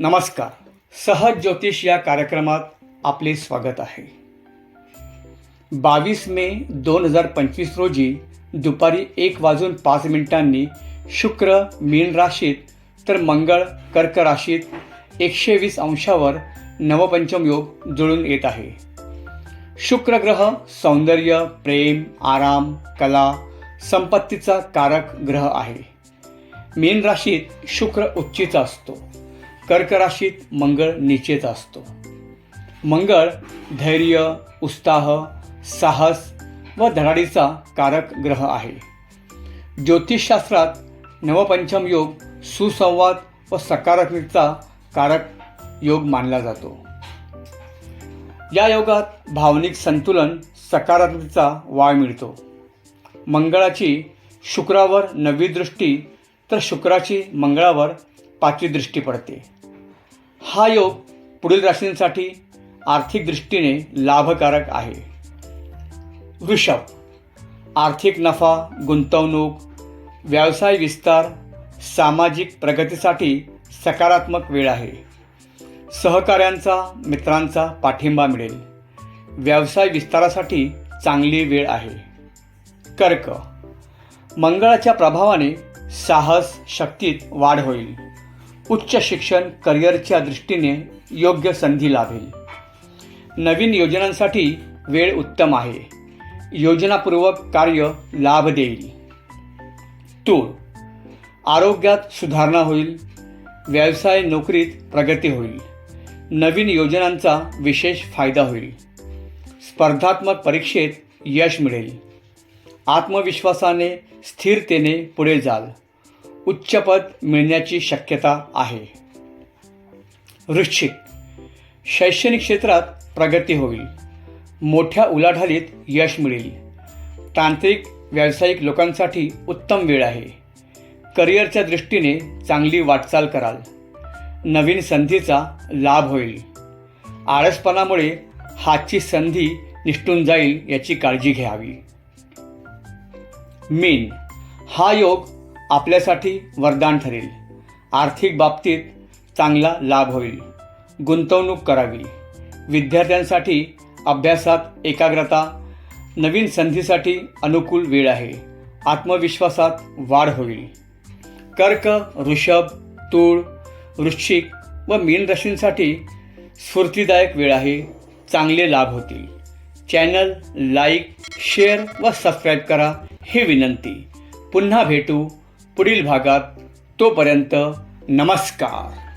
नमस्कार. सहज ज्योतिष या कार्यक्रमात आपले स्वागत आहे. बावीस मे दोन हजार पंचवीस रोजी दुपारी एक वाजून पाच मिनिटांनी शुक्र मीन राशीत तर मंगळ कर्क राशीत एकशे वीस अंशावर नवपंचम योग जुळून येत आहे. शुक्र ग्रह सौंदर्य प्रेम आराम कला संपत्तीचा कारक ग्रह आहे. मीन राशीत शुक्र उच्चीचा असतो. कर्कराशीत मंगळ नीचेचा असतो. मंगळ धैर्य उत्साह साहस व धडाडीचा कारक ग्रह आहे. ज्योतिषशास्त्रात नवपंचम योग सुसंवाद व सकारात्मकता कारक योग मानला जातो. या योगात भावनिक संतुलन सकारात्मकतेचा वाव मिळतो. मंगळाची शुक्रावर नवी दृष्टी तर शुक्राची मंगळावर पाचवी दृष्टी पडते. हा योग पुढील राशींसाठी आर्थिक दृष्टीने लाभकारक आहे. वृषभ आर्थिक नफा गुंतवणूक व्यवसाय विस्तार सामाजिक प्रगतीसाठी सकारात्मक वेळ आहे. सहकाऱ्यांचा मित्रांचा पाठिंबा मिळेल. व्यवसाय विस्तारासाठी चांगली वेळ आहे. कर्क मंगळाच्या प्रभावाने साहस शक्तीत वाढ होईल. उच्च शिक्षण करिअरच्या दृष्टीने योग्य संधी लाभेल. नवीन योजनांसाठी वेळ उत्तम आहे. योजनापूर्वक कार्य लाभ देईल. तूळ आरोग्यात सुधारणा होईल. व्यवसाय नोकरीत प्रगती होईल. नवीन योजनांचा विशेष फायदा होईल. स्पर्धात्मक परीक्षेत यश मिळेल. आत्मविश्वासाने स्थिरतेने पुढे जाल. उच्चपद मिळण्याची शक्यता आहे. वृश्चिक. शैक्षणिक क्षेत्रात प्रगती होईल. मोठ्या उलाढालीत यश मिळेल. तांत्रिक व्यावसायिक लोकांसाठी उत्तम वेळ आहे. करिअरच्या दृष्टीने चांगली वाटचाल कराल. नवीन संधीचा लाभ होईल. आळसपणामुळे हातची संधी निष्ठून जाईल याची काळजी घ्यावी. मीन. हा योग आपल्यासाठी वरदान ठरेल. आर्थिक बाबतीत चांगला लाभ होईल. गुंतवणूक करावी. विद्यार्थ्यांसाठी अभ्यासात एकाग्रता नवीन संधीसाठी अनुकूल वेळ आहे. आत्मविश्वासात वाढ होईल. कर्क ऋषभ तूळ वृश्चिक व मीन राशींसाठी स्फूर्तीदायक वेळ आहे. चांगले लाभ होतील. चॅनल लाईक शेअर व सबस्क्राईब करा ही विनंती. पुन्हा भेटू. पुढील भागात तोपर्यंत नमस्कार.